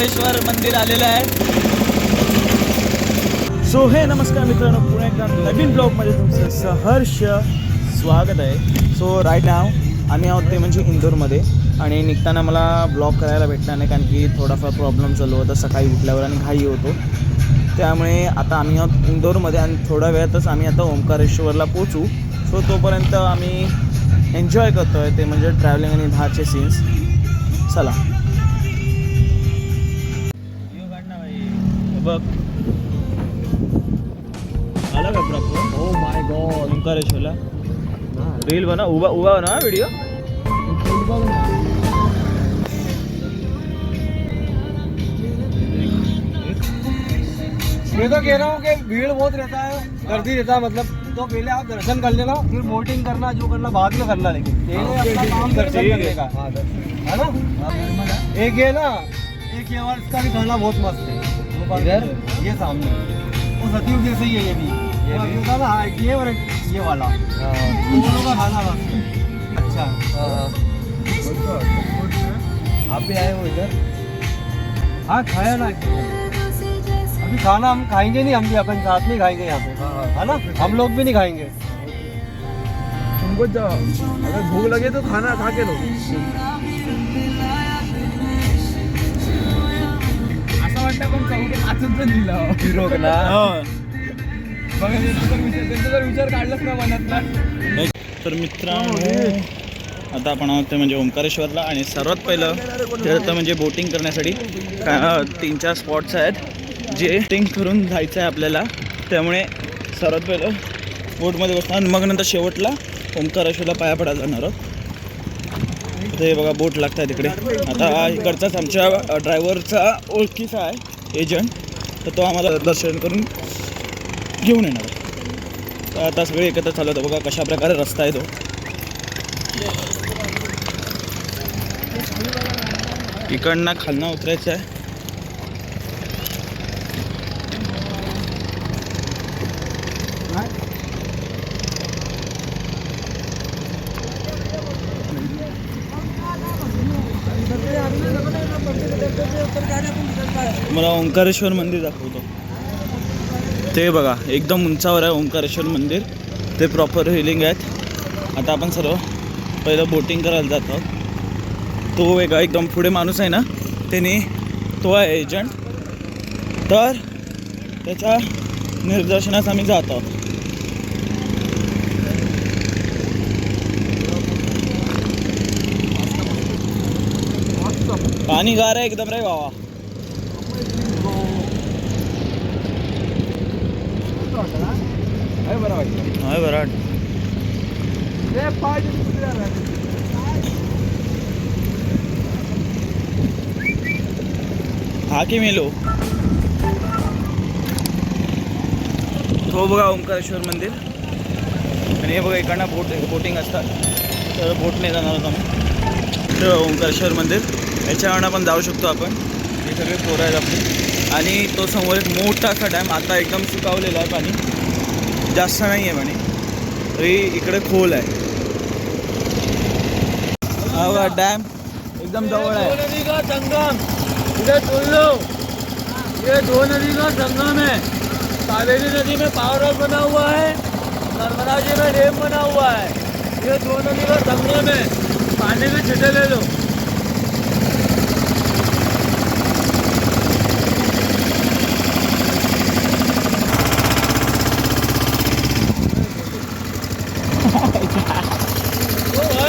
ओंकारेश्वर मंदिर आलेलं आहे. सो हे नमस्कार मित्रांनो. पुन्हा एकदा नवीन ब्लॉगमध्ये तुमचं सहर्ष स्वागत आहे. सो राईट नाव आम्ही आहोत ते म्हणजे इंदोरमध्ये आणि निघताना मला ब्लॉग करायला भेटणार नाही कारण की थोडाफार प्रॉब्लेम चालू होता. सकाळी उठल्यावर आणि घाई होतो. त्यामुळे आता आम्ही आहोत इंदोरमध्ये आणि थोड्या वेळातच आम्ही आता ओंकारेश्वरला पोचू सो तोपर्यंत आम्ही एन्जॉय करतो आहे ते म्हणजे ट्रॅव्हलिंग आणि दहाचे सीन्स चला. बघ आला का प्रॉपर my god. ओंकारेश्वरला रील बनव उभा उभा बनवा व्हिडिओ मैं तो कह रहा हूँ कि भीड़ बहुत रहता है गर्दी रहता है मतलब तो पहले आप दर्शन कर लेना फिर बोटिंग करना जो करना बाद में करना लेकिन पहले अपना काम दर्शन करने है। का। है ना? एक ये ना एक ये का भी खाना बहुत मस्त है। इधर। ये सामने। वो सतीव जैसे ही है ये भी। ये भी। था ना ये और ये वाला। दोनों का खाना है अच्छा आप भी आए हो इधर? हाँ खाया ना। अभी खाना हम खाएंगे नहीं हम भी अपन साथ में ही खाएंगे यहाँ पे। है ना? हम लोग भी नहीं खाएंगे। तुमको जाओ अगर भूख लगे तो खाना खा के लो असं वाटतं पण चौघे पाचच जण दिलं फिरोग ना बघा त्यांचा जर विचार त्यांचा जर विचार काढलाच ना मनातला तर मित्रांनो आता आपण आहोत ते म्हणजे ओंकारेश्वरला आणि सर्वात पहिलं तर म्हणजे बोटिंग करण्यासाठी तीन चार स्पॉट्स आहेत जे बोटिंग करून जायचं आहे आपल्याला. त्यामुळे सर्वात पहिलं बोटमध्ये बसणार आणि मग नंतर शेवटला ओंकारेश्वरला पाया पडायला जाणार आहोत. ते बघा बोट लागत आहे तिकडे. आता इकडचाच आमच्या ड्रायव्हरचा ओळखीचा आहे एजंट तर तो आम्हाला दर्शन करून घेऊन येणार तर आता सगळे एकत्र चालू होतं बघा कशा प्रकारे रस्ता आहे तो. इकडनं खालनं उतरायचं आहे. तुम्हाला ओंकारेश्वर मंदिर दाखवतो. ते बघा एकदम उंचावर आहे ओंकारेश्वर मंदिर. ते प्रॉपर हिलिंग आहेत. आता आपण सर्व पहिलं बोटिंग करायला जातो. तो वेगळा एकदम पुढे माणूस आहे ना त्याने तो आहे एजंट तर त्याच्या निदर्शनास आम्ही जात. आहोत पाणी गार आहे एकदम रे बाबा. आहे बरं वाटतं. आहे बरं? हा की मेलो? तो बघा ओंकारेश्वर मंदिर. आणि हे बघा इकडनं बोट बोटिंग असतात. तर बोटने जाणार आहोत आम्ही. तर ओंकारेश्वर मंदिर. याच्यावरनं पण जाऊ शकतो आपण. हे सगळे पोरं आहेत आपली. आणि तो समोर एक मोठा असा डॅम. आता एकदम सुकावलेला आहे पाणी. जास्त नाही आहे पाणी तरी इकडे खोल हा डॅम एकदम नदी का संगम इधर सुन लो ये दो नदी का संगम है कावेरी नदी में पावर हाउस बना हुआ है. नर्मदा जी में डैम बना हुआ है. ये दो नदी का संगम है. पानी में छिटे ले लो.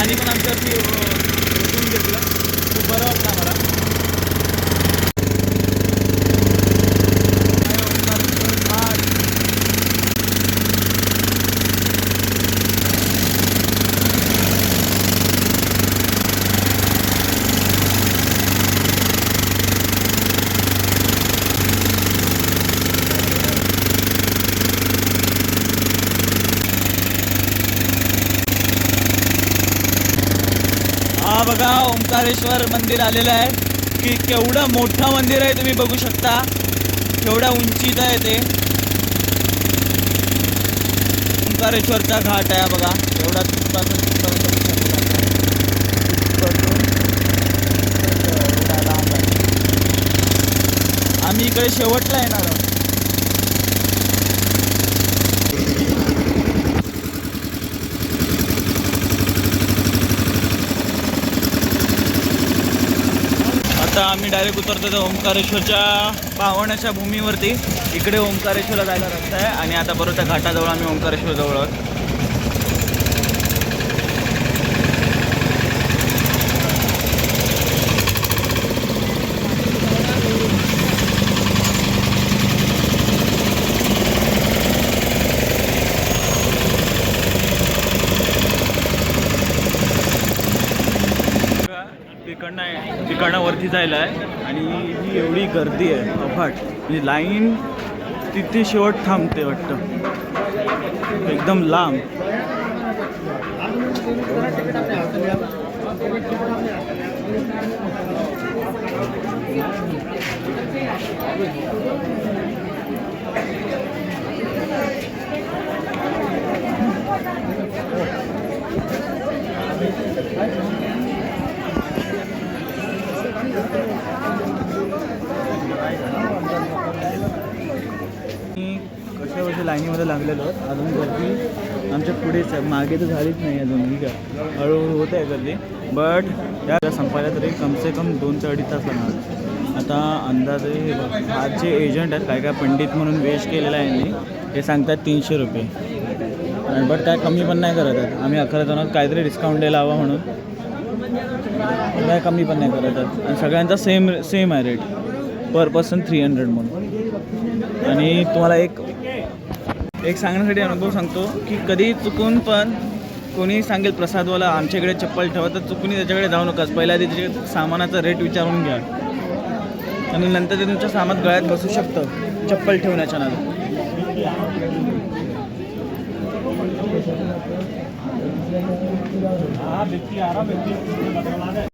पाणी पण आमच्यावरती घेतलं खूप बरं वाटलं आम्हाला. बघा ओंकारेश्वर मंदिर आलेलं आहे. की केवढं मोठं मंदिर आहे तुम्ही बघू शकता. केवढ्या उंचीत आहे ते. ओंकारेश्वरचा घाट आहे बघा. एवढा आम्ही इकडे शेवटला येणार आहोत आता आम्ही डायरेक्ट उतरतो तर ओंकारेश्वरच्या पावण्याच्या भूमीवरती. इकडे ओंकारेश्वरला जायला रस्ता आहे आणि आता बरोबर त्या घाटाजवळ आम्ही ओंकारेश्वर जवळ आहोत. जायला आहे. आणि ही एवढी गर्दी आहे अफाट. म्हणजे लाईन तिथे शेवट थांबते वाटतं. एकदम लांब. कशा वर्षी लाईनीमध्ये लागलेलो अजून गर्दी आमच्या पुढेच आहे मागे तर झालीच नाही अजून ठीक आहे. हळूहळू होत आहे गर्दी बट त्या संपायला तरी कमसे कम दोन ते अडीच तास लागणार. आता अंदाजे हे आज जे एजंट आहेत काय काय पंडित म्हणून वेश केलेला आहे यांनी हे सांगतात तीनशे रुपये. आणि बट काय कमी पण नाही करत आहेत. आम्ही अकरा जणांना काहीतरी डिस्काउंट द्यायला हवा म्हणून. काय कमी पण नाही करत आहेत. आणि सगळ्यांचा सेम सेम आहे rate per person three hundred म्हणून. आणि तुम्हाला एक एक सांगण्यासाठी अनुभव सांगतो की कधी चुकून पण कोणी सांगेल प्रसादवाला आमच्याकडे चप्पल ठेवा तर चुकून त्याच्याकडे जाऊ नकाच पहिल्या आधी त्याच्या सामानाचा रेट विचारून घ्या. आणि नंतर ते तुमच्या सामान गळ्यात बसू शकतं चप्पल ठेवण्याच्या नादात हे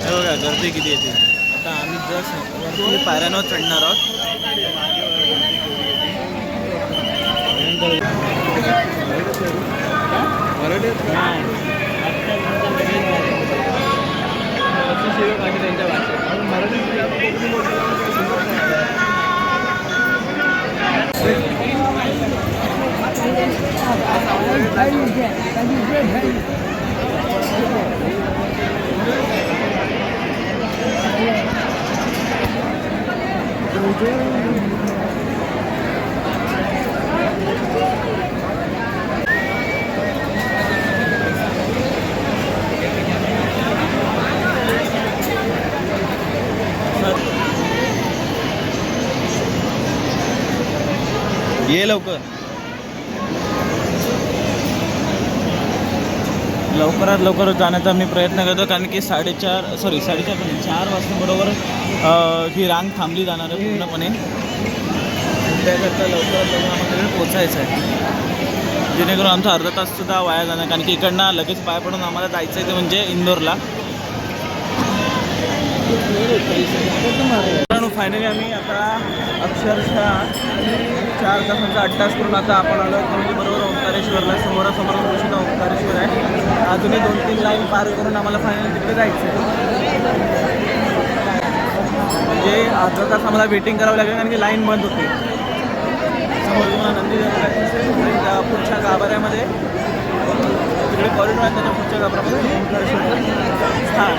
बघा गर्दी किती येते आता आम्ही जस्ट वरती पायऱ्यांवर चढणार आहोत ये लवकर लवकरात लवकर जाण्याचा मी प्रयत्न करतो कारण की साडेचार सॉरी साडेचार पण नाही, चार वाजताबरोबर ही रांग थांबली जाणार आहे पूर्णपणे. त्याकरता लवकरात लवकर आम्हाला तिकडे पोचायचं आहे. जेणेकरून आमचा अर्धा तास सुद्धा वाया जाणार कारण की इकडनं लगेच पाय पडून आम्हाला जायचं आहे ते म्हणजे इंदोरला. फायनली आम्ही आता अक्षरशः चार तासांचा आठ तास करून आता आपण आलो म्हणजे बरोबर ओंकारेश्वरला समोरासमोर बघू ओंकारेश्वर आहे. अजूनही दोन तीन लाईन पार करून आम्हाला फायनल तिकडे जायचं आहे म्हणजे अर्धा तास आम्हाला वेटिंग करावं लागेल कारण की लाईन बंद होती. समोर तुम्हाला नंदी पुढच्या गाभाऱ्यामध्ये तिकडे कॉरिडॉर आहे त्याच्या पुढच्या गाभाऱ्यामध्ये ओंकारेश्वरचं स्थान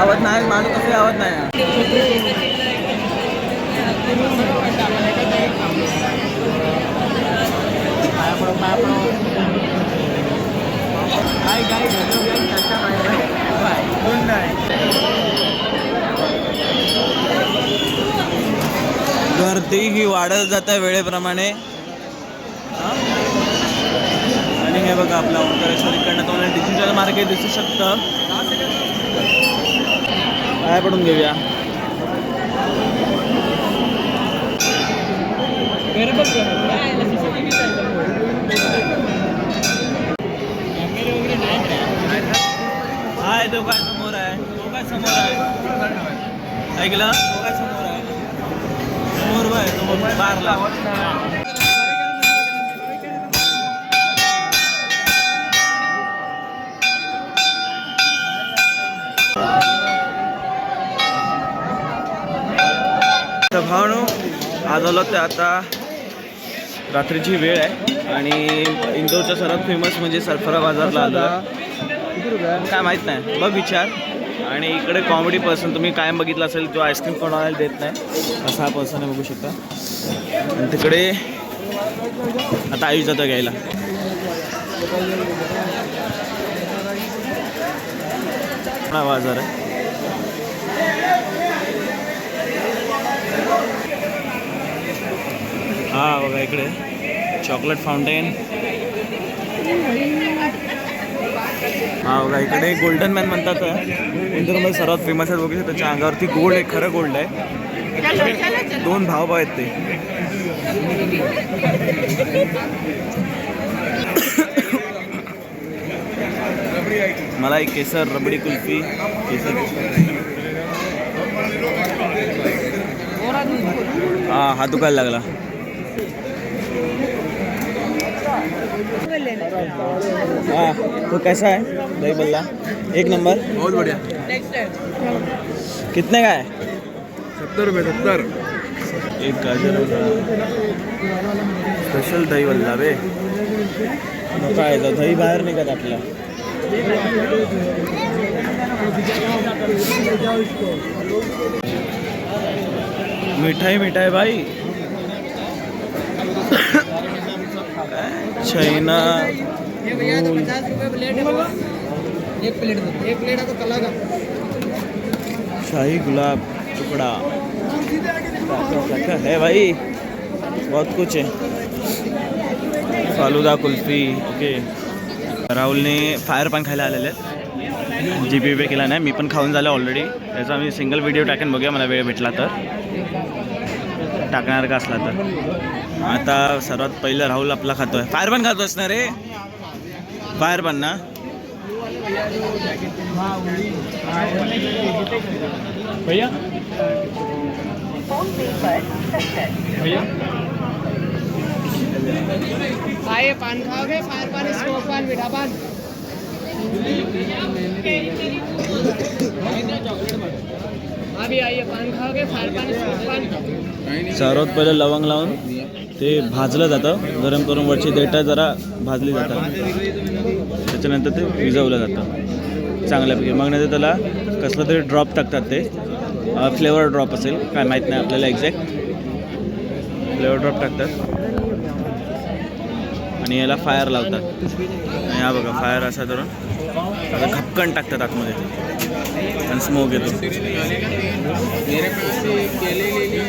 आवाज नाही माझं कसं आवाज नाही. बाय. गर्दी ही वाढत जात आहे वेळेप्रमाणे आणि हे बघा आपला ओंकारेश्वर इकडनं तुम्हाला डिजिटल मार्केट दिसू शकतं. काय पडून घेऊया. हाय तो काय समोर आहे? तो काय समोर आहे? ऐकलं? तो काय समोर आहे? समोर बाय तो बाहेर आज आलो ते आता रात्रीची वेळ आहे आणि इंदोरच्या सर्वात फेमस म्हणजे सरफरा बाजारला आलो काय माहीत नाही. बघ विचार. आणि इकडे कॉमेडी पर्सन तुम्ही कायम बघितलं असेल जो आईस्क्रीम कोणाला देत नाही असा हा पर्सन आहे बघू शकता. आणि तिकडे आता आयुष जातो घ्यायला. हा बाजार आहे हा बघा इकडे. Chocolate fountain. हा बघा इकडे गोल्डन मॅन म्हणतात इंदोरमध्ये सर्वात फेमस आहे बघू त्याच्या अंगावरती गोल्ड आहे खरं गोल्ड आहे. दोन भाव भाव आहेत ते. मला एक केसर रबडी कुल्फी केसर हा हा दुखायला लागला. हाँ तो कैसा है? दही बल्ला। एक नंबर। बहुत बढ़िया। कितने का है? सत्तर रुपये सत्तर। एक गाजर स्पेशल दही बल्ला बे नको तर दही बाहेर निघत आपला मिठाई मिठाई भाई। चाइना शाही गुलाब टुकड़ा। है भाई बहुत कुछ है। फालुदा कुल्फी ओके राहुलने फायर पण खायला आलेले आहेत। जी पी पे केला नाही मी पण खाऊन झालं ऑलरेडी त्याचा मी सिंगल व्हिडिओ टाकेन बघूया मला वेळ भेटला तर. टाकणार का असला तर. आता सर्वात पहिलं राहुल आपला खातोय. फायर पण खातोस ना रे फायर पण ना? भैया? भैया? पान खाओगे? फायर पान स्मोक पान मीठा पान। अभी सर्वात पहिलं लवंग लावून ते भाजलं जातं. गरम करून वरची देठं जरा भाजली जातात. त्याच्यानंतर ते विजवलं जातं. चांगल्यापैकी मग नंतर त्याला कसलं तरी ड्रॉप टाकतात ते. फ्लेवर ड्रॉप असेल. काय माहीत नाही आपल्याला एक्झॅक्ट फ्लेवर ड्रॉप टाकतात. आणि याला फायर लावतात. आणि हा बघा फायर असा धरून आता खपकन टाकतात आतमध्ये. आणि स्मोक येतो. मेरे केले ले लिए